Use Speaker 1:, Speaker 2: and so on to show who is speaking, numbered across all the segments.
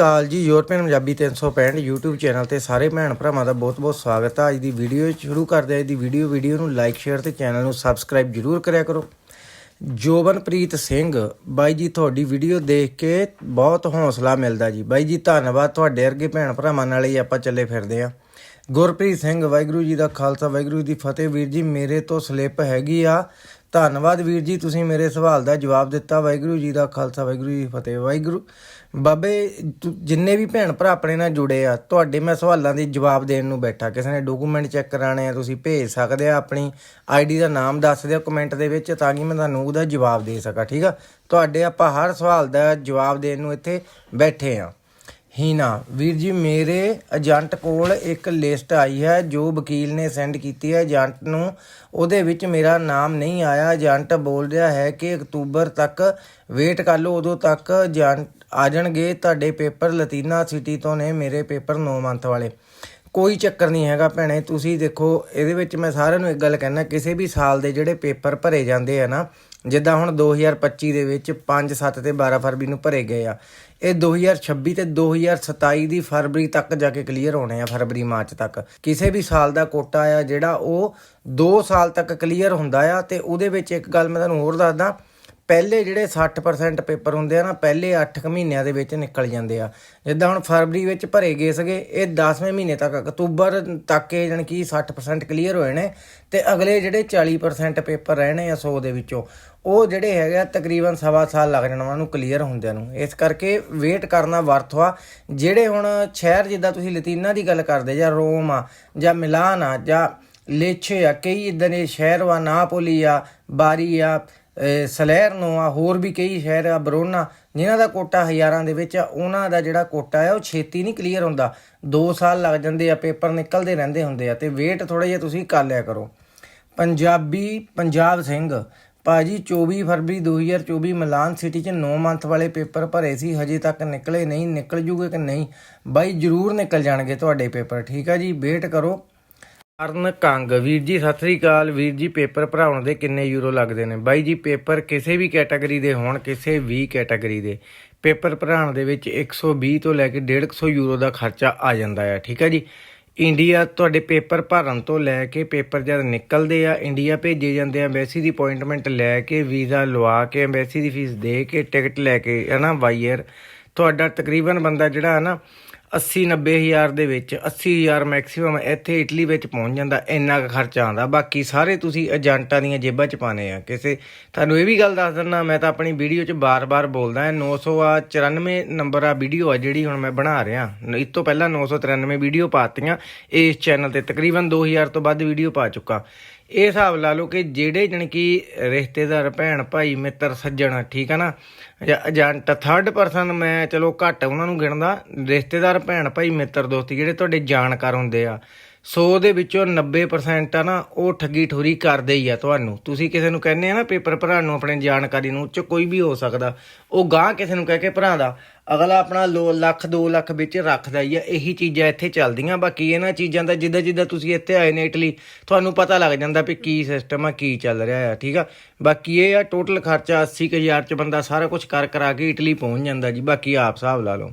Speaker 1: ਅਕਾਲ ਜੀ, European Punjabi 365 YouTube channel ਤੇ ਸਾਰੇ ਭੈਣ ਭਰਾਵਾਂ ਦਾ ਬਹੁਤ-ਬਹੁਤ ਸਵਾਗਤ ਹੈ ਅੱਜ ਦੀ ਵੀਡੀਓ ਸ਼ੁਰੂ ਕਰਦੇ ਹਾਂ। ਅੱਜ ਦੀ ਵੀਡੀਓ ਵੀਡੀਓ ਨੂੰ ਲਾਈਕ ਸ਼ੇਅਰ ਤੇ ਚੈਨਲ ਨੂੰ ਸਬਸਕ੍ਰਾਈਬ ਜਰੂਰ ਕਰਿਆ ਕਰੋ। ਜੋਬਨਪ੍ਰੀਤ ਸਿੰਘ, ਬਾਈ ਜੀ, ਤੁਹਾਡੀ ਵੀਡੀਓ ਦੇਖ ਕੇ ਬਹੁਤ ਹੌਸਲਾ ਮਿਲਦਾ ਜੀ। ਬਾਈ ਜੀ, ਧੰਨਵਾਦ ਤੁਹਾਡੇ ਵਰਗੇ ਭੈਣ ਭਰਾਵਾਂ ਨਾਲ ਹੀ ਆਪਾਂ ਚੱਲੇ ਫਿਰਦੇ ਆ ਗੁਰਪ੍ਰੀਤ ਸਿੰਘ, ਵਾਹਿਗੁਰੂ ਜੀ ਦਾ ਖਾਲਸਾ, ਵਾਹਿਗੁਰੂ ਜੀ ਦੀ ਫਤਿਹ। ਵੀਰ ਜੀ, ਮੇਰੇ ਤੋਂ ਸਲਿੱਪ ਹੈਗੀ ਆ। ਧੰਨਵਾਦ ਵੀਰ ਜੀ, ਤੁਸੀਂ ਮੇਰੇ ਸਵਾਲ ਦਾ ਜਵਾਬ ਦਿੱਤਾ। ਵਾਹਿਗੁਰੂ ਜੀ ਦਾ ਖਾਲਸਾ, ਵਾਹਿਗੁਰੂ ਜੀ ਫਤਿਹ। ਵਾਹਿਗੁਰੂ, ਬਾਬੇ ਜਿੰਨੇ ਵੀ ਭੈਣ ਭਰਾ ਆਪਣੇ ਨਾਲ ਜੁੜੇ ਆ, ਤੁਹਾਡੇ ਮੈਂ ਸਵਾਲਾਂ ਦੇ ਜਵਾਬ ਦੇਣ ਨੂੰ ਬੈਠਾ। ਕਿਸੇ ਨੇ ਡਾਕੂਮੈਂਟ ਚੈੱਕ ਕਰਾਣੇ ਆ, ਤੁਸੀਂ ਭੇਜ ਸਕਦੇ ਆ ਆਪਣੀ ਆਈਡੀ ਦਾ ਨਾਮ ਦੱਸ ਦਿਓ ਕਮੈਂਟ ਦੇ ਵਿੱਚ ਤਾਂ ਕਿ ਮੈਂ ਤੁਹਾਨੂੰ ਉਹਦਾ ਜਵਾਬ ਦੇ ਸਕਾਂ, ਠੀਕ ਆ? ਤੁਹਾਡੇ ਆਪਾਂ ਹਰ ਸਵਾਲ ਦਾ ਜਵਾਬ ਦੇਣ ਨੂੰ ਇੱਥੇ ਬੈਠੇ ਆ। ਹੀਨਾ ਵੀਰ ਜੀ, ਮੇਰੇ ਏਜੰਟ ਕੋਲ ਇੱਕ ਲਿਸਟ ਆਈ ਹੈ ਜੋ ਵਕੀਲ ਨੇ ਸੈਂਡ ਕੀਤੀ ਹੈ। ਏਜੰਟ ਨੂੰ ਉਹਦੇ ਵਿੱਚ ਮੇਰਾ ਨਾਮ ਨਹੀਂ ਆਇਆ। ਏਜੰਟ ਬੋਲ ਰਿਹਾ ਹੈ ਕਿ ਅਕਤੂਬਰ ਤੱਕ ਵੇਟ ਕਰ ਲਓ। ਉਦੋਂ ਤੱਕ ਏਜੰਟ ਆ ਜਾਣਗੇ। ਤੁਹਾਡੇ ਪੇਪਰ ਲਤੀਨਾ ਸਿਟੀ ਤੋਂ ਨੇ ਮੇਰੇ ਪੇਪਰ 9 ਮੰਥ ਵਾਲੇ। ਕੋਈ ਚੱਕਰ ਨਹੀਂ ਹੈਗਾ ਭੈਣੇ। ਤੁਸੀਂ ਦੇਖੋ, ਇਹਦੇ ਵਿੱਚ ਮੈਂ ਸਾਰਿਆਂ ਨੂੰ ਇੱਕ ਗੱਲ ਕਹਿਣਾ ਕਿਸੇ ਵੀ ਸਾਲ ਦੇ ਜਿਹੜੇ ਪੇਪਰ ਭਰੇ ਜਾਂਦੇ ਆ ਨਾ ਜਿੱਦਾਂ ਹੁਣ 2025 ਦੇ ਵਿੱਚ 5 7 ਤੇ 12 ਫਰਵਰੀ ਨੂੰ ਭਰੇ ਗਏ ਆ। ਇਹ 2026 ਤੇ 2027 ਦੀ ਫਰਵਰੀ ਤੱਕ ਜਾ ਕੇ ਕਲੀਅਰ ਹੋਣੇ ਆ, ਫਰਵਰੀ, ਮਾਰਚ ਤੱਕ। ਕਿਸੇ ਵੀ ਸਾਲ ਦਾ ਕੋਟਾ ਆ ਜਿਹੜਾ ਉਹ 2 ਸਾਲ ਤੱਕ ਕਲੀਅਰ ਹੁੰਦਾ ਆ ਤੇ ਉਹਦੇ ਵਿੱਚ ਇੱਕ ਗੱਲ ਮੈਂ ਤੁਹਾਨੂੰ ਹੋਰ ਦੱਸਦਾ ਪਹਿਲੇ ਜਿਹੜੇ 60% ਪੇਪਰ ਹੁੰਦੇ ਆ ਨਾ, ਪਹਿਲੇ 8 ਮਹੀਨਿਆਂ ਦੇ ਵਿੱਚ ਨਿਕਲ ਜਾਂਦੇ ਆ। ਜਿੱਦਾਂ ਹੁਣ ਫਰਵਰੀ ਵਿੱਚ ਭਰੇ ਗਏ ਸੀਗੇ, ਇਹ 10ਵੇਂ ਮਹੀਨੇ ਤੱਕ, ਅਕਤੂਬਰ ਤੱਕ ਇਹ ਜਾਣੀ ਕਿ 60% ਕਲੀਅਰ ਹੋਏ ਨੇ ਤੇ ਅਗਲੇ ਜਿਹੜੇ 40% ਪੇਪਰ ਰਹਿਣੇ ਆ 100 ਦੇ ਵਿੱਚੋਂ, ਉਹ ਜਿਹੜੇ ਹੈਗੇ ਆ ਤਕਰੀਬਨ ਸਵਾ ਸਾਲ ਲੱਗ ਜਾਣਾ ਉਹਨਾਂ ਨੂੰ ਕਲੀਅਰ ਹੁੰਦਿਆਂ ਨੂੰ। ਇਸ ਕਰਕੇ ਵੇਟ ਕਰਨਾ ਵਰਥ ਆ ਜਿਹੜੇ ਹੁਣ ਸ਼ਹਿਰ ਜਿੱਦਾਂ ਤੁਸੀਂ ਲਤੀਨਾ ਦੀ ਗੱਲ ਕਰਦੇ, ਜਾਂ ਰੋਮ ਆ, ਜਾਂ ਮਿਲਾਨ ਆ, ਜਾਂ ਲੇਛੇ ਆ, ਕਈ ਇਦਾਂ ਦੇ ਸ਼ਹਿਰ ਵਾ, ਨਾਪੋਲੀ ਆ, ਬਾਰੀ ਆ ਅਹ ਸਲੈਰਨੋ ਆ, ਹੋਰ ਵੀ ਕਈ ਸ਼ਹਿਰ ਆ, ਬਰੋਨਾ, ਜਿਨ੍ਹਾਂ ਦਾ ਕੋਟਾ ਹਜ਼ਾਰਾਂ ਦੇ ਵਿੱਚ ਆ, ਉਹਨਾਂ ਦਾ ਜਿਹੜਾ ਕੋਟਾ ਆ, ਉਹ ਛੇਤੀ ਨਹੀਂ ਕਲੀਅਰ ਹੁੰਦਾ। 2 ਸਾਲ ਲੱਗ ਜਾਂਦੇ ਆ, ਪੇਪਰ ਨਿਕਲਦੇ ਰਹਿੰਦੇ ਹੁੰਦੇ ਆ, ਤੇ ਵੇਟ ਥੋੜਾ ਜਿਹਾ ਤੁਸੀਂ ਕਰ ਲਿਆ ਕਰੋ। ਪੰਜਾਬੀ ਪੰਜਾਬ ਸਿੰਘ, ਭਾਜੀ 24 ਫਰਵਰੀ 2024 ਮਿਲਾਨ ਸਿਟੀ 'ਚ 9 ਮੰਥ ਵਾਲੇ ਪੇਪਰ ਭਰੇ ਸੀ, ਹਜੇ ਤੱਕ ਨਿਕਲੇ ਨਹੀਂ, ਨਿਕਲ ਜੂਗੇ ਕਿ ਨਹੀਂ? ਬਾਈ ਜਰੂਰ ਨਿਕਲ ਜਾਣਗੇ ਤੁਹਾਡੇ ਪੇਪਰ, ਠੀਕ ਆ ਜੀ? ਵੇਟ ਕਰੋ। ਅਰਨ ਕੰਗ। ਵੀਰ ਜੀ, ਸਤਿ ਸ੍ਰੀ ਅਕਾਲ। ਵੀਰ ਜੀ, ਪੇਪਰ ਭਰਾਉਣ ਦੇ ਕਿੰਨੇ ਯੂਰੋ ਲੱਗਦੇ ਨੇ? ਬਾਈ ਜੀ, ਪੇਪਰ ਕਿਸੇ ਵੀ ਕੈਟਾਗਰੀ ਦੇ ਹੋਣ, ਕਿਸੇ ਵੀ ਕੈਟਾਗਰੀ ਦੇ। ਪੇਪਰ ਭਰਾਉਣ ਦੇ ਵਿੱਚ 120 ਤੋਂ ਲੈ ਕੇ 150 ਯੂਰੋ ਦਾ ਖਰਚਾ ਆ ਜਾਂਦਾ ਹੈ ਠੀਕ ਹੈ ਜੀ? ਇੰਡੀਆ ਤੁਹਾਡੇ ਪੇਪਰ ਭਰਨ ਤੋਂ ਲੈ ਕੇ ਪੇਪਰ ਜਦ ਨਿਕਲਦੇ ਆ, ਇੰਡੀਆ ਭੇਜੇ ਜਾਂਦੇ ਆ, ਐਮਬੈਸੀ ਦੀ ਅਪਾਇੰਟਮੈਂਟ ਲੈ ਕੇ ਵੀਜ਼ਾ ਲਵਾ ਕੇ, ਐਮਬੈਸੀ ਦੀ ਫੀਸ ਦੇ ਕੇ, ਟਿਕਟ ਲੈ ਕੇ, ਹਨਾ ਵਾਈਅਰ ਤੁਹਾਡਾ ਤਕਰੀਬਨ ਬੰਦਾ ਜਿਹੜਾ ਹੈ ਨਾ 80 90 ਹਜ਼ਾਰ ਦੇ ਵਿੱਚ 80 ਹਜ਼ਾਰ ਮੈਕਸਿਮਮ ਇੱਥੇ ਇਟਲੀ ਵਿੱਚ ਪਹੁੰਚ ਜਾਂਦਾ, ਇੰਨਾ ਕੁ ਖਰਚਾ ਆਉਂਦਾ। ਬਾਕੀ ਸਾਰੇ ਤੁਸੀਂ ਏਜੰਟਾਂ ਦੀਆਂ ਜੇਬਾਂ 'ਚ ਪਾਣੇ ਆ। ਕਿਸੇ, ਤੁਹਾਨੂੰ ਇਹ ਵੀ ਗੱਲ ਦੱਸ ਦਿੰਦਾ, ਮੈਂ ਤਾਂ ਆਪਣੀ ਵੀਡੀਓ 'ਚ ਬਾਰ-ਬਾਰ ਬੋਲਦਾ ਹਾਂ 900 ਆ 94 ਨੰਬਰ ਆ ਵੀਡੀਓ ਆ ਜਿਹੜੀ ਹੁਣ ਮੈਂ ਬਣਾ ਰਿਹਾ। ਇਸ ਤੋਂ ਪਹਿਲਾਂ 993 ਵੀਡੀਓ ਪਾਤੀਆਂ ਇਸ ਚੈਨਲ ਤੇ ਤਕਰੀਬਨ 2000 ਤੋਂ ਵੱਧ ਵੀਡੀਓ ਪਾ ਚੁੱਕਾ। ਇਹ ਹਿਸਾਬ ਲਾ ਲਓ ਕਿ ਜਿਹੜੇ ਜਣ ਕਿ ਰਿਸ਼ਤੇਦਾਰ, ਭੈਣ, ਭਾਈ, ਮਿੱਤਰ, ਸੱਜਣ, ਠੀਕ ਹੈ ਨਾ? ਜਾਂ ਏਜੰਟ ਥਰਡ ਪਰਸਨ ਮੈਂ ਚਲੋ ਘੱਟ ਉਹਨਾਂ ਨੂੰ ਗਿਣਦਾ। ਰਿਸ਼ਤੇਦਾਰ, ਭੈਣ, ਭਾਈ, ਮਿੱਤਰ, ਦੋਸਤੀ ਜਿਹੜੇ ਤੁਹਾਡੇ ਜਾਣਕਾਰ ਹੁੰਦੇ ਆ। 100 ਦੇ ਵਿੱਚੋਂ 90% ਆ ਨਾ, ਉਹ ਠੱਗੀ ਠੋਰੀ ਕਰਦੇ ਹੀ ਆ ਤੁਹਾਨੂੰ। ਤੁਸੀਂ ਕਿਸੇ ਨੂੰ ਕਹਿੰਦੇ ਆ ਨਾ ਪੇਪਰ ਭਰਾਉਣ ਨੂੰ, ਆਪਣੇ ਜਾਣਕਾਰੀ ਨੂੰ, ਚ ਕੋਈ ਵੀ ਹੋ ਸਕਦਾ। ਉਹ ਗਾਂ ਕਿਸੇ ਨੂੰ ਕਹਿ ਕੇ ਭਰਾ ਦਾ, ਅਗਲਾ ਆਪਣਾ ਲੋ- ਲੱਖ 2 ਲੱਖ ਵਿੱਚ ਰੱਖਦਾ ਹੀ ਆ, ਇਹੀ ਚੀਜ਼ਾਂ ਇੱਥੇ ਚੱਲਦੀਆਂ। ਬਾਕੀ ਇਹਨਾਂ ਚੀਜ਼ਾਂ ਦਾ ਜਿੱਦਾਂ ਜਿੱਦਾਂ ਤੁਸੀਂ ਇੱਥੇ ਆਏ ਨੇ ਇਟਲੀ ਤੁਹਾਨੂੰ ਪਤਾ ਲੱਗ ਜਾਂਦਾ ਵੀ ਕੀ ਸਿਸਟਮ ਆ, ਕੀ ਚੱਲ ਰਿਹਾ ਆ, ਠੀਕ ਆ? ਬਾਕੀ ਇਹ ਆ ਟੋਟਲ ਖਰਚਾ 80000 ਚ ਬੰਦਾ ਸਾਰਾ ਕੁਝ ਕਰ ਕਰਾ ਕੇ ਇਟਲੀ ਪਹੁੰਚ ਜਾਂਦਾ ਜੀ। ਬਾਕੀ ਆਪ ਹਿਸਾਬ ਲਾ ਲਓ।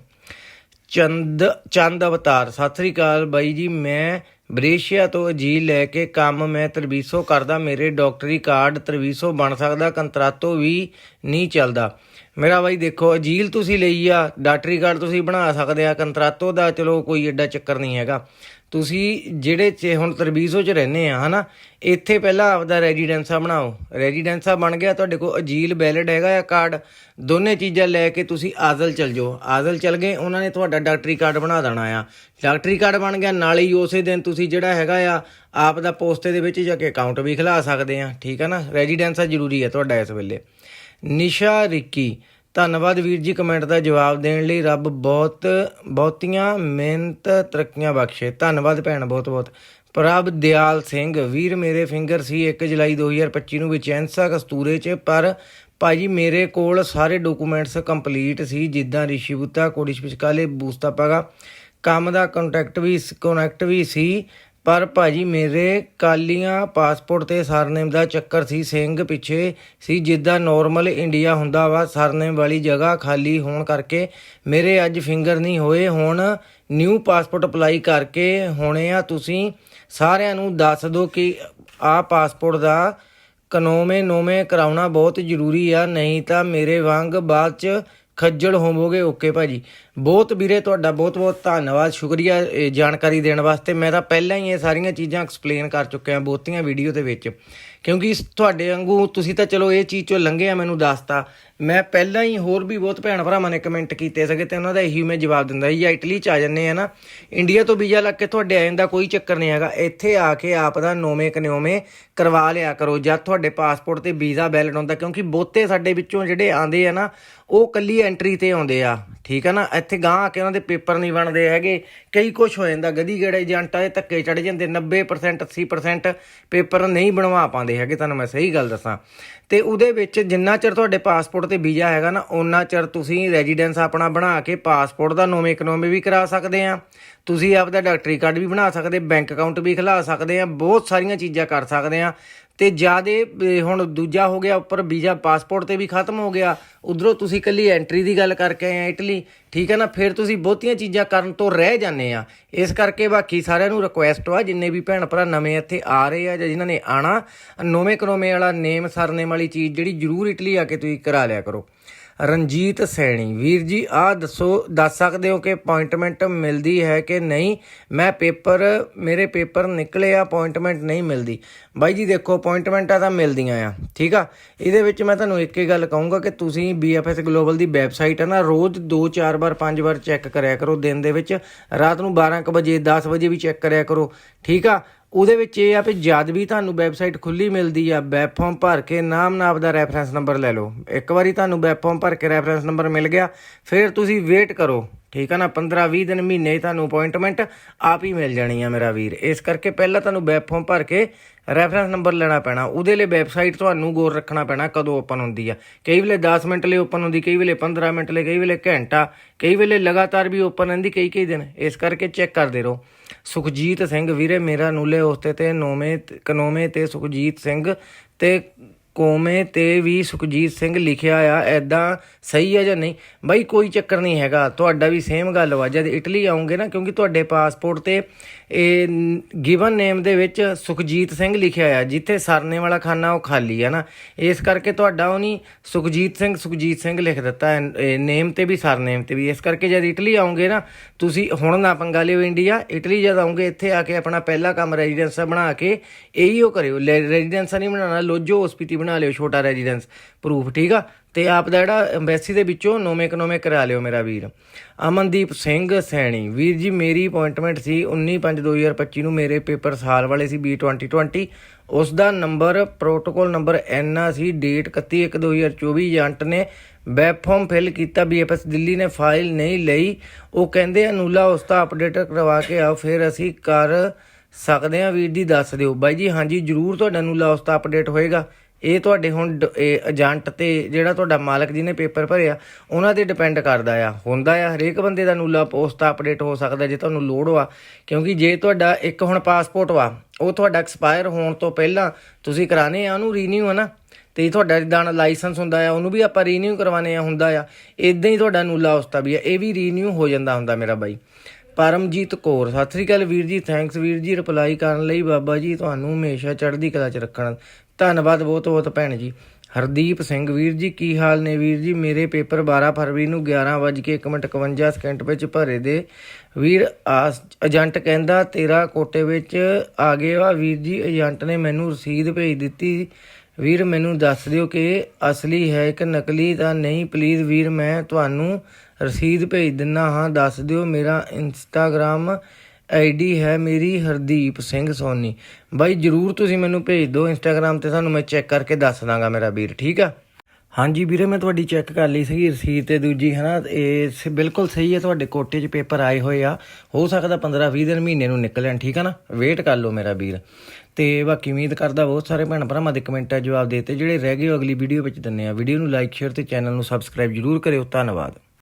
Speaker 1: ਚੰਦ ਚੰਦ ਅਵਤਾਰ, ਸਤਿ ਸ੍ਰੀ ਅਕਾਲ ਬਾਈ ਜੀ, ਮੈਂ ਬ੍ਰੇਸ਼ੀਆ ਤੋਂ ਅਜੀਲ ਲੈ ਕੇ ਕੰਮ ਮੈਂ ਤਰਵੀਸੋ ਕਰਦਾ, ਮੇਰੇ ਡਾਕਟਰੀ ਕਾਰਡ ਤਰਵੀਸੋ ਬਣ ਸਕਦਾ, ਕੰਤਰਾਤੋ ਵੀ ਨਹੀਂ ਚੱਲਦਾ। ਮੇਰਾ ਬਾਈ ਦੇਖੋ, ਅਜੀਲ ਤੁਸੀਂ ਲਈ ਆ ਡਾਕਟਰੀ ਕਾਰਡ ਤੁਸੀਂ ਬਣਾ ਸਕਦੇ ਆ, ਕੰਤਰਾਤੋ ਦਾ ਚਲੋ ਕੋਈ ਐਡਾ ਚੱਕਰ ਨਹੀਂ ਹੈਗਾ। ਤੁਸੀਂ ਜਿਹੜੇ ਚ ਹੁਣ ਤਰਬੀਜ਼ੋ ਚ ਰਹਿੰਦੇ ਆ, ਹਨਾ, ਇੱਥੇ ਪਹਿਲਾਂ ਆਪਦਾ ਰੈਜ਼ੀਡੈਂਸਾ ਬਣਾਓ। ਰੈਜ਼ੀਡੈਂਸਾ ਬਣ ਗਿਆ, ਤੁਹਾਡੇ ਕੋਲ ਅਜੀਲ ਵੈਲਿਡ ਹੈਗਾ ਆ ਕਾਰਡ। ਦੋਨੇ ਚੀਜ਼ਾਂ ਲੈ ਕੇ ਤੁਸੀਂ ਆਜ਼ਲ ਚਲ ਜਾਓ। ਆਜ਼ਲ ਚਲ ਗਏ, ਉਹਨਾਂ ਨੇ ਤੁਹਾਡਾ ਡਾਕਟਰੀ ਕਾਰਡ ਬਣਾ ਦੇਣਾ ਆ। ਡਾਕਟਰੀ ਕਾਰਡ ਬਣ ਗਿਆ, ਨਾਲ ਹੀ ਉਸੇ ਦਿਨ ਤੁਸੀਂ ਜਿਹੜਾ ਹੈਗਾ ਆ, ਆਪ ਦਾ ਪੋਸਟੇ ਦੇ ਵਿੱਚ ਜਾ ਕੇ ਅਕਾਊਂਟ ਵੀ ਖਿਲਾ ਸਕਦੇ ਆ। ਠੀਕ ਆ ਨਾ? ਰੈਜ਼ੀਡੈਂਸਾ ਜ਼ਰੂਰੀ ਹੈ ਤੁਹਾਡਾ ਇਸ ਵੇਲੇ। ਨਿਸ਼ਾ ਰਿੱਕੀ। ਧੰਨਵਾਦ ਵੀਰ ਜੀ ਕਮੈਂਟ ਦਾ ਜਵਾਬ ਦੇਣ ਲਈ। ਰੱਬ ਬਹੁਤ, ਬਹੁਤੀਆਂ ਮਿਹਨਤ ਤਰੱਕੀਆਂ ਬਖਸ਼ੇ। ਧੰਨਵਾਦ ਭੈਣ ਬਹੁਤ ਬਹੁਤ ਪ੍ਰਭ ਦਿਆਲ ਸਿੰਘ, ਵੀਰ ਮੇਰੇ ਫਿੰਗਰ ਸੀ 1 ਜੁਲਾਈ 2025 ਨੂੰ ਵਿਚੈਂਸਾ ਕਸਤੂਰੇ 'ਚ, ਪਰ ਭਾਜੀ ਮੇਰੇ ਕੋਲ ਸਾਰੇ ਡਾਕੂਮੈਂਟਸ ਕੰਪਲੀਟ ਸੀ, ਜਿੱਦਾਂ ਰਿਸ਼ੀਬੁੱਤਾ ਕੋਡਿਸ਼ ਪਿਚਕਾਲੇ ਬੂਸਤਾ ਪਾਗਾ। ਕੰਮ ਦਾ ਕੰਟੈਕਟ ਵੀ ਕਨੈਕਟ ਵੀ ਸੀ। ਪਰ ਭਾਜੀ ਮੇਰੇ ਕਾਲੀਆਂ ਪਾਸਪੋਰਟ ਤੇ ਸਰਨੇਮ ਦਾ ਚੱਕਰ ਸੀ, ਸਿੰਘ ਪਿੱਛੇ ਸੀ, ਜਿੱਦਾਂ ਨਾਰਮਲ ਇੰਡੀਆ ਹੁੰਦਾ ਵਾ, ਸਰਨੇਮ ਵਾਲੀ ਜਗ੍ਹਾ ਖਾਲੀ ਹੋਣ ਕਰਕੇ ਮੇਰੇ ਅੱਜ ਫਿੰਗਰ ਨਹੀਂ ਹੋਏ। ਹੁਣ ਨਿਊ ਪਾਸਪੋਰਟ ਅਪਲਾਈ ਕਰਕੇ ਹੋਣੇ ਆ। ਤੁਸੀਂ ਸਾਰਿਆਂ ਨੂੰ ਦੱਸ ਦਿਓ ਕਿ ਆਹ ਪਾਸਪੋਰਟ ਦਾ ਕਨੋਵੇਂ ਨੋਵੇਂ ਕਰਾਉਣਾ ਬਹੁਤ ਜ਼ਰੂਰੀ ਆ, ਨਹੀਂ ਤਾਂ ਮੇਰੇ ਵਾਂਗ ਬਾਅਦ ਚ ਖੱਜਲ ਹੋਵੋਗੇ, ਓਕੇ ਭਾਜੀ। ਬਹੁਤ ਵੀਰੇ, ਤੁਹਾਡਾ ਬਹੁਤ ਬਹੁਤ ਧੰਨਵਾਦ, ਸ਼ੁਕਰੀਆ ਜਾਣਕਾਰੀ ਦੇਣ ਵਾਸਤੇ। ਮੈਂ ਤਾਂ ਪਹਿਲਾਂ ਹੀ ਇਹ ਸਾਰੀਆਂ ਚੀਜ਼ਾਂ ਐਕਸਪਲੇਨ ਕਰ ਚੁੱਕਿਆ ਬਹੁਤੀਆਂ ਵੀਡੀਓ ਦੇ ਵਿੱਚ। ਕਿਉਂਕਿ ਤੁਹਾਡੇ ਵਾਂਗੂ ਤੁਸੀਂ ਤਾਂ ਚਲੋ ਇਹ ਚੀਜ਼ ਚੋਂ ਲੰਘੇ ਆ, ਮੈਨੂੰ ਦੱਸਤਾ। ਮੈਂ ਪਹਿਲਾਂ ਹੀ ਹੋਰ ਵੀ ਬਹੁਤ ਭੈਣ ਭਰਾਵਾਂ ਨੇ ਕਮੈਂਟ ਕੀਤੇ ਸੀਗੇ ਤੇ ਉਹਨਾਂ ਦਾ ਇਹੀ ਮੈਂ ਜਵਾਬ ਦਿੰਦਾ ਜੀ ਜਾਂ ਇਟਲੀ ਚ ਆ ਜੰਨੇ ਆ ਨਾ ਇੰਡੀਆ ਤੋਂ ਵੀਜ਼ਾ ਲੱਗ ਕੇ ਤੁਹਾਡੇ ਆ ਜਾਂਦਾ, ਕੋਈ ਚੱਕਰ ਨਹੀਂ ਹੈਗਾ। ਇੱਥੇ ਆ ਕੇ ਆਪ ਦਾ ਨੋਵੇਂ ਕਨਿਓਵੇਂ ਕਰਵਾ ਲਿਆ ਕਰੋ ਜਦ ਤੁਹਾਡੇ ਪਾਸਪੋਰਟ ਤੇ ਵੀਜ਼ਾ ਵੈਲਿਡ ਹੁੰਦਾ, ਕਿਉਂਕਿ ਬਹੁਤੇ ਸਾਡੇ ਵਿੱਚੋਂ ਜਿਹੜੇ ਆਂਦੇ ਆ ਨਾ ਉਹ ਕੱਲੀ ਐਂਟਰੀ ਤੇ ਆਉਂਦੇ ਆ, ਠੀਕ ਆ ਨਾ? ਇੱਥੇ ਗਾਂ ਆ ਕੇ ਉਹਨਾਂ ਦੇ ਪੇਪਰ ਨਹੀਂ ਬਣਦੇ ਹੈਗੇ। ਕਈ ਕੁਝ ਹੋ ਜਾਂਦਾ ਗਦੀ ਗੜੇ ਏਜੰਟਾਂ ਦੇ ਧੱਕੇ ਚੜ ਜਾਂਦੇ 90% 80% ਪੇਪਰ ਨਹੀਂ ਬਣਵਾ ਪਾਉਂਦੇ ਹੈਗੇ, ਤੁਹਾਨੂੰ ਮੈਂ ਸਹੀ ਗੱਲ ਦੱਸਾਂ। ਤੇ ਉਹਦੇ ਵਿੱਚ ਜਿੰਨਾ ਚਿਰ ਤੁਹਾਡੇ ਪਾਸਪੋਰਟ ਤੇ ਵੀਜ਼ਾ ਹੈਗਾ ਨਾ ਉਹਨਾਂ ਚਿਰ ਤੁਸੀਂ ਰੈਜ਼ੀਡੈਂਸ ਆਪਣਾ ਬਣਾ ਕੇ ਪਾਸਪੋਰਟ ਦਾ ਨੋਵੇਂ ਇਕਨੋਮੀ ਵੀ ਕਰਾ ਸਕਦੇ ਆ। ਤੁਸੀਂ ਆਪਦਾ ਡਾਕਟਰੀ ਕਾਰਡ ਵੀ ਬਣਾ ਸਕਦੇ ਬੈਂਕ ਅਕਾਊਂਟ ਵੀ ਖੁਲਾ ਸਕਦੇ ਆ, ਬਹੁਤ ਸਾਰੀਆਂ ਚੀਜ਼ਾਂ ਕਰ ਸਕਦੇ ਆ। ਤੇ ਜਿਆਦੇ ਹੁਣ ਦੂਜਾ ਹੋ ਗਿਆ ਉੱਪਰ, ਵੀਜ਼ਾ ਪਾਸਪੋਰਟ ਤੇ ਵੀ ਖਤਮ ਹੋ ਗਿਆ। ਉਧਰੋਂ ਤੁਸੀਂ ਕੱਲੀ ਐਂਟਰੀ ਦੀ ਗੱਲ ਕਰਕੇ ਆਏ ਆ ਇਟਲੀ ਠੀਕ ਹੈ ਨਾ? ਫਿਰ ਤੁਸੀਂ ਬਹੁਤੀਆਂ ਚੀਜ਼ਾਂ ਕਰਨ ਤੋਂ ਰਹਿ ਜਾਂਦੇ ਆ। ਇਸ ਕਰਕੇ ਬਾਕੀ ਸਾਰਿਆਂ ਨੂੰ ਰਿਕੁਐਸਟ ਵਾ ਜਿੰਨੇ ਵੀ ਭੈਣ ਭਰਾ ਨਵੇਂ ਇੱਥੇ ਆ ਰਹੇ ਆ ਜਾਂ ਜਿਨ੍ਹਾਂ ਨੇ ਆਣਾ ਨੋਵੇਂ ਕਨੋਮੇ ਵਾਲਾ ਨੇਮ ਸਰਨੇਮ ਵਾਲੀ ਚੀਜ਼ ਜਿਹੜੀ ਜ਼ਰੂਰ ਇਟਲੀ ਆ ਕੇ ਤੁਸੀਂ ਕਰਾ ਲਿਆ ਕਰੋ। ਰਣਜੀਤ ਸੈਣੀ। ਵੀਰ ਜੀ ਆ ਦੱਸੋ, ਦੱਸ ਸਕਦੇ ਹੋ ਕਿ ਅਪਾਇੰਟਮੈਂਟ ਮਿਲਦੀ ਹੈ ਕਿ ਨਹੀਂ? ਮੈਂ ਪੇਪਰ, ਮੇਰੇ ਪੇਪਰ ਨਿਕਲੇ ਆ ਅਪਾਇੰਟਮੈਂਟ ਨਹੀਂ ਮਿਲਦੀ। ਬਾਈ ਜੀ, ਦੇਖੋ ਅਪਾਇੰਟਮੈਂਟਾਂ ਤਾਂ ਮਿਲਦੀਆਂ ਆ, ਠੀਕ ਆ? ਇਹਦੇ ਵਿੱਚ ਮੈਂ ਤੁਹਾਨੂੰ ਇੱਕ ਹੀ ਗੱਲ ਕਹੂੰਗਾ ਕਿ ਤੁਸੀਂ BFS ਗਲੋਬਲ ਦੀ ਵੈਬਸਾਈਟ ਹੈ ਨਾ, ਰੋਜ਼ 2 4 ਵਾਰ 5 ਵਾਰ ਚੈੱਕ ਕਰਿਆ ਕਰੋ ਦਿਨ ਦੇ ਵਿੱਚ। ਰਾਤ ਨੂੰ 12 ਕੁ ਵਜੇ 10 ਵਜੇ ਵੀ ਚੈੱਕ ਕਰਿਆ ਕਰੋ, ਠੀਕ ਆ? ਉਹਦੇ ਵਿੱਚ ਇਹ ਆ ਵੀ ਜਦ ਵੀ ਤੁਹਾਨੂੰ ਵੈਬਸਾਈਟ ਖੁੱਲੀ ਮਿਲਦੀ ਆ ਵੈਬ ਫਾਰਮ ਭਰ ਕੇ ਨਾਮ ਨਾਪ ਦਾ ਰੈਫਰੈਂਸ ਨੰਬਰ ਲੈ ਲਓ। ਇੱਕ ਵਾਰੀ ਤੁਹਾਨੂੰ ਵੈਬ ਫਾਰਮ ਭਰ ਕੇ ਰੈਫਰੈਂਸ ਨੰਬਰ ਮਿਲ ਗਿਆ, ਫਿਰ ਤੁਸੀਂ ਵੇਟ ਕਰੋ। ਠੀਕ ਆ ਨਾ? 15 20 ਦਿਨ ਮਹੀਨੇ ਤੁਹਾਨੂੰ ਅਪਾਇੰਟਮੈਂਟ ਆਪ ਹੀ ਮਿਲ ਜਾਣੀ ਆ ਮੇਰਾ ਵੀਰ। ਇਸ ਕਰਕੇ ਪਹਿਲਾਂ ਤੁਹਾਨੂੰ ਵੈਬ ਫਾਰਮ ਭਰ ਕੇ ਰੈਫਰੈਂਸ ਨੰਬਰ ਲੈਣਾ ਪੈਣਾ। ਉਹਦੇ ਲਈ ਵੈਬਸਾਈਟ ਤੁਹਾਨੂੰ ਗੌਰ ਰੱਖਣਾ ਪੈਣਾ ਕਦੋਂ ਓਪਨ ਹੁੰਦੀ ਆ। ਕਈ ਵੇਲੇ 10 ਮਿੰਟ ਲਈ ਓਪਨ ਹੁੰਦੀ, ਕਈ ਵੇਲੇ 15 ਮਿੰਟ ਲਈ, ਕਈ ਵੇਲੇ ਘੰਟਾ, ਕਈ ਵੇਲੇ ਲਗਾਤਾਰ ਵੀ ਓਪਨ ਰਹਿੰਦੀ ਕਈ ਕਈ ਦਿਨ। ਇਸ ਕਰਕੇ ਚੈੱਕ ਕਰਦੇ ਰਹੋ। ਸੁਖਜੀਤ ਸਿੰਘ, ਵੀਰੇ, ਮੇਰਾ ਨੂਲੇ ਉਸਤੇ ਤੇ ਨੌਵੇਂ ਕਨੋਵੇਂ ਤੇ ਸੁਖਜੀਤ ਸਿੰਘ ਤੇ ਕੋਮੇ ਤੇ ਵੀ ਸੁਖਜੀਤ ਸਿੰਘ ਲਿਖਿਆ ਆ ਐਦਾਂ ਸਹੀ ਆ ਜਾਂ ਨਹੀਂ? ਬਾਈ ਕੋਈ ਚੱਕਰ ਨਹੀਂ ਹੈਗਾ, ਤੁਹਾਡਾ ਵੀ ਸੇਮ ਗੱਲ ਵਾ। ਜਦ ਇਟਲੀ ਆਉਂਗੇ ਨਾ, ਕਿਉਂਕਿ ਤੁਹਾਡੇ ਪਾਸਪੋਰਟ ਤੇ ਇਹ ਗਿਵਨ ਨੇਮ ਦੇ ਵਿੱਚ ਸੁਖਜੀਤ ਸਿੰਘ ਲਿਖਿਆ ਆ, ਜਿੱਥੇ ਸਰਨੇ ਵਾਲਾ ਖਾਨਾ ਉਹ ਖਾਲੀ ਆ ਨਾ। ਇਸ ਕਰਕੇ ਤੁਹਾਡਾ ਉਹ ਨਹੀਂ, ਸੁਖਜੀਤ ਸਿੰਘ ਸੁਖਜੀਤ ਸਿੰਘ ਲਿਖ ਦਿੱਤਾ ਹੈ। ਨੇਮ ਤੇ ਵੀ ਸਰਨੇਮ ਤੇ ਵੀ। ਇਸ ਕਰਕੇ ਜਦ ਇਟਲੀ ਆਉਂਗੇ ਨਾ, ਤੁਸੀਂ ਹੁਣ ਨਾ ਪੰਗਾ ਲਿਓ ਇੰਡੀਆ ਇਟਲੀ ਜਦ ਆਉਂਗੇ, ਇੱਥੇ ਆ ਕੇ ਆਪਣਾ ਪਹਿਲਾ ਕੰਮ ਰੈਜ਼ੀਡੈਂਸ ਬਣਾ ਕੇ ਇਹੀ ਉਹ ਕਰਿਓ। ਰੈਜ਼ੀਡੈਂਸ ਨਹੀਂ ਬਣਾਉਣਾ ਲੋਜੋ ਹਸਪੀਟੀ ਬਣਾ ਲਿਓ ਛੋਟਾ ਰੈਜ਼ੀਡੈਂਸ ਪ੍ਰੂਫ ਠੀਕ ਆ? ਤੇ ਆਪ ਦਾ ਜਿਹੜਾ ਐਮਬੈਸੀ ਦੇ ਵਿੱਚੋਂ ਨੋਵੇਂ ਕਨੋਵੇਂ ਕਰਾ ਲਿਓ ਮੇਰਾ ਵੀਰ। ਅਮਨਦੀਪ ਸਿੰਘ ਸੈਣੀ, ਵੀਰ ਜੀ ਮੇਰੀ ਅਪਾਇੰਟਮੈਂਟ ਸੀ 19/5/2025 ਨੂੰ, ਮੇਰੇ ਪੇਪਰ ਸਾਲ ਵਾਲੇ ਸੀ B2020 ਉਸ ਦਾ number protocol number N C date 31/1/2024 agent ਨੇ ਵੈਬ ਫਾਰਮ ਫਿਲ ਕੀਤਾ BFS ਦਿੱਲੀ ਨੇ ਫਾਈਲ ਨਹੀਂ ਲਈ। ਉਹ ਕਹਿੰਦੇ ਅਨੂਲਾ ਉਸ ਦਾ ਅਪਡੇਟ ਕਰਵਾ ਕੇ ਆਓ, ਫਿਰ ਅਸੀਂ ਕਰ ਸਕਦੇ ਹਾਂ, ਵੀਰ ਜੀ ਦੱਸ ਦਿਓ। ਬਾਈ ਜੀ, ਹਾਂਜੀ, ਜਰੂਰ ਤੁਹਾਡਾ ਅਨੂਲਾ ਉਸ ਦਾ ਅਪਡੇਟ ਹੋਏਗਾ। ਇਹ ਤੁਹਾਡੇ ਹੁਣ ਡ- ਇਹ ਏਜੰਟ ਤੇ ਜਿਹੜਾ ਤੁਹਾਡਾ ਮਾਲਕ ਜਿਹਨੇ ਪੇਪਰ ਭਰਿਆ, ਉਹਨਾਂ ਤੇ ਡਿਪੈਂਡ ਕਰਦਾ ਆ। ਹੁੰਦਾ ਆ, ਹਰੇਕ ਬੰਦੇ ਦਾ ਨੂਲਾ ਪੋਸਟ ਅਪਡੇਟ ਹੋ ਸਕਦਾ ਜੇ ਤੁਹਾਨੂੰ ਲੋੜ ਵਾ। ਕਿਉਂਕਿ ਜੇ ਤੁਹਾਡਾ ਇੱਕ ਹੁਣ ਪਾਸਪੋਰਟ ਵਾ, ਉਹ ਤੁਹਾਡਾ ਐਕਸਪਾਇਰ ਹੋਣ ਤੋਂ ਪਹਿਲਾਂ ਤੁਸੀਂ ਕਰਾਣੇ ਆ, ਉਹਨੂੰ ਰੀਨਿਊ ਹੈ ਨਾ। ਤੇ ਤੁਹਾਡਾ ਜਿੱਦਾਂ ਲਾਇਸੈਂਸ ਹੁੰਦਾ ਆ, ਉਹਨੂੰ ਵੀ ਆਪਾਂ ਰੀਨਿਊ ਕਰਵਾਣੇ ਆ, ਹੁੰਦਾ ਆ। ਇਦਾਂ ਹੀ ਤੁਹਾਡਾ ਨੂਲਾ ਉਸਤਾ ਵੀ ਆ। ਇਹ ਵੀ ਰੀਨਿਊ ਹੋ ਜਾਂਦਾ ਹੁੰਦਾ ਮੇਰਾ ਬਾਈ। ਪਰਮਜੀਤ ਕੌਰ, ਸਤਿ ਸ੍ਰੀ ਅਕਾਲ ਵੀਰ ਜੀ ਥੈਂਕਸ ਵੀਰ ਜੀ ਰਿਪਲਾਈ ਕਰਨ ਲਈ ਬਾਬਾ ਜੀ, ਤੁਹਾਨੂੰ ਹਮੇਸ਼ਾ ਚੜ੍ਹਦੀ ਕਲਾ 'ਚ ਰੱਖਣ। ਧੰਨਵਾਦ ਬਹੁਤ ਬਹੁਤ ਭੈਣ ਜੀ। ਹਰਦੀਪ ਸਿੰਘ, ਵੀਰ ਜੀ, ਕੀ ਹਾਲ ਨੇ ਵੀਰ ਜੀ? ਮੇਰੇ ਪੇਪਰ 12 ਫਰਵਰੀ ਨੂੰ 11:51 ਸਕਿੰਟ ਵਿੱਚ ਭਰੇ ਦੇ। ਵੀਰ, ਆਸ- ਏਜੰਟ ਕਹਿੰਦਾ, ਤੇਰਾ ਕੋਟੇ ਵਿੱਚ ਆ ਗਿਆ। ਵਾ ਵੀਰ ਜੀ, ਏਜੰਟ ਨੇ ਮੈਨੂੰ ਰਸੀਦ ਭੇਜ ਦਿੱਤੀ। ਵੀਰ, ਮੈਨੂੰ ਦੱਸ ਦਿਓ ਕਿ ਅਸਲੀ ਹੈ ਕਿ ਨਕਲੀ ਤਾਂ ਨਹੀਂ। ਪਲੀਜ਼ ਵੀਰ, ਮੈਂ ਤੁਹਾਨੂੰ ਰਸੀਦ ਭੇਜ ਦਿੰਨਾ ਹਾਂ, ਦੱਸ ਦਿਓ ਮੇਰਾ ਇੰਸਟਾਗ੍ਰam ਆਈਡੀ ਹੈ ਮੇਰੀ ਹਰਦੀਪ ਸਿੰਘ ਸੋਨੀ। ਬਾਈ, ਜਰੂਰ ਤੁਸੀਂ ਮੈਨੂੰ ਭੇਜ ਦਿਓ ਇੰਸਟਾਗ੍ਰam ਤੇ ਤੁਹਾਨੂੰ ਮੈਂ ਚੈੱਕ ਕਰਕੇ ਦੱਸ ਦਾਂਗਾ ਮੇਰਾ ਵੀਰ, ਠੀਕ ਆ? ਹਾਂਜੀ ਵੀਰੇ, ਮੈਂ ਤੁਹਾਡੀ ਚੈੱਕ ਕਰ ਲਈ ਸੀਗੀ ਰਸੀਦ ਤੇ ਦੂਜੀ ਹੈ ਨਾ ਇਹ ਸ- ਬਿਲਕੁਲ ਸਹੀ ਹੈ, ਤੁਹਾਡੇ ਕੋਟੇ 'ਚ ਪੇਪਰ ਆਏ ਹੋਏ ਆ। ਹੋ ਸਕਦਾ 15 20 ਦਿਨ ਮਹੀਨੇ ਨੂੰ ਨਿਕਲਣ ਠੀਕ ਹੈ ਨਾ? ਵੇਟ ਕਰ ਲਓ ਮੇਰਾ ਵੀਰ। ਤੇ ਬਾਕੀ ਉਮੀਦ ਕਰਦਾ ਬਹੁਤ ਸਾਰੇ ਭੈਣ ਭਰਾਵਾਂ ਦੇ ਕਮੈਂਟਾਂ 'ਚ ਜਵਾਬ ਦੇਤੇ, ਜਿਹੜੇ ਰਹਿ ਗਏ ਅਗਲੀ ਵੀਡੀਓ ਵਿੱਚ ਦਿੰਨੇ ਆ। ਵੀਡੀਓ ਨੂੰ ਲਾਈਕ ਸ਼ੇਅਰ ਤੇ ਚੈਨਲ ਨੂੰ ਸਬਸਕ੍ਰਾਈਬ ਜਰੂਰ ਕਰਿਓ। ਧੰਨਵਾਦ।